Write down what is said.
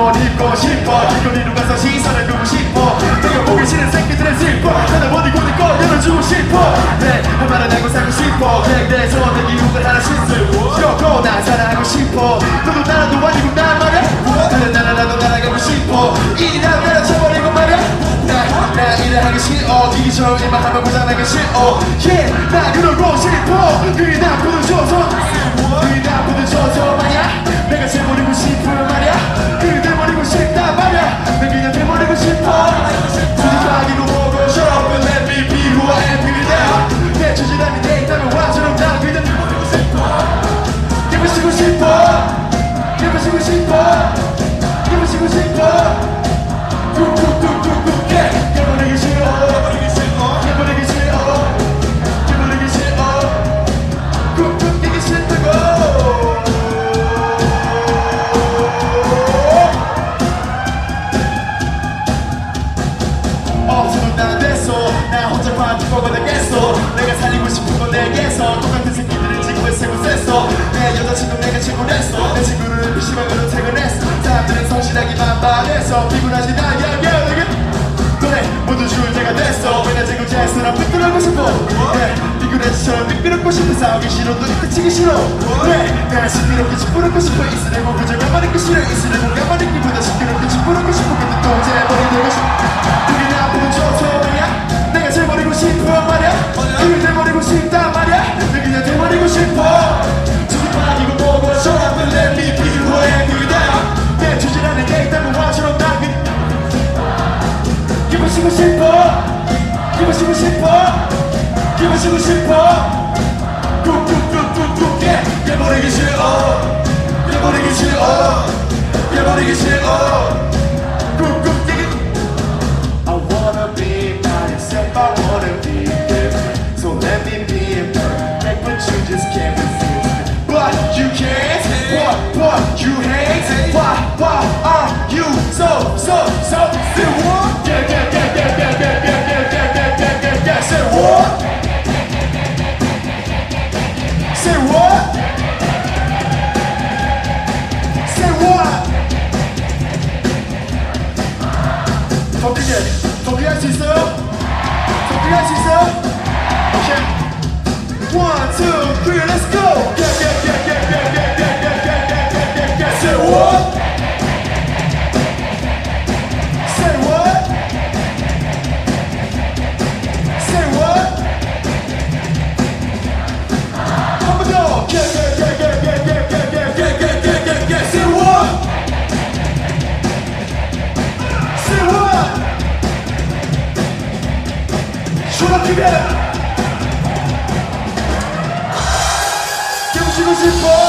옷 입고 싶어. 길거리로 가서 시선을 끄고 싶어. 내가 보기 싫은 새끼들의 슬퍼. 나는 어디 고리 꺼 열어주고 싶어. 내할 말은 하고 살고 싶어. 객대에서 내 기록을 하나씩 쓰고 쉬고 난 사랑하고 싶어. 너도 나라도 아니고 난 말이야 나는 나라라도 날아가고 싶어. 이랑 나라 쳐버리고 말이야 나, 나 일을 하기 싫어. 이기 싫어 일만 하면 고장나기 싫어. yeah 나 그러고 싶어. 그게 나쁘든 줘서 나 혼자 반죽고 받아겠어? 내가 살리고 싶은 건 내게서 똑같은 새끼들을 지구에 세고 셌어. 내 여자친구 내가 친구랬어. 내 친구는 PC방으로 퇴근했어. 사람들은 성실하기만 바랬어 피곤하지 나 야야 너네 모두 줄 때가 됐어. 왜나 지금 제스랑 삐뚤어고 싶어. 네 피곤해지처럼 미끄럽고 싶어. 싸우기 싫어 또 끝치기 싫어. 네 내가 시끄럽게 짓부럽고 싶어. 있으려고 그저 가만히 있기 싫어. 있으려 기부시고 싶어? 기부시고 싶어? 뚝뚝뚝뚝뚝 깨 깨버리기 싫어. 깨버리기 싫어. 깨버리기 싫어 더 크게 더 크게 할수 있어요? 더 크게 할수 있어요? 오케이 One, two, three, let's go! Temos de nos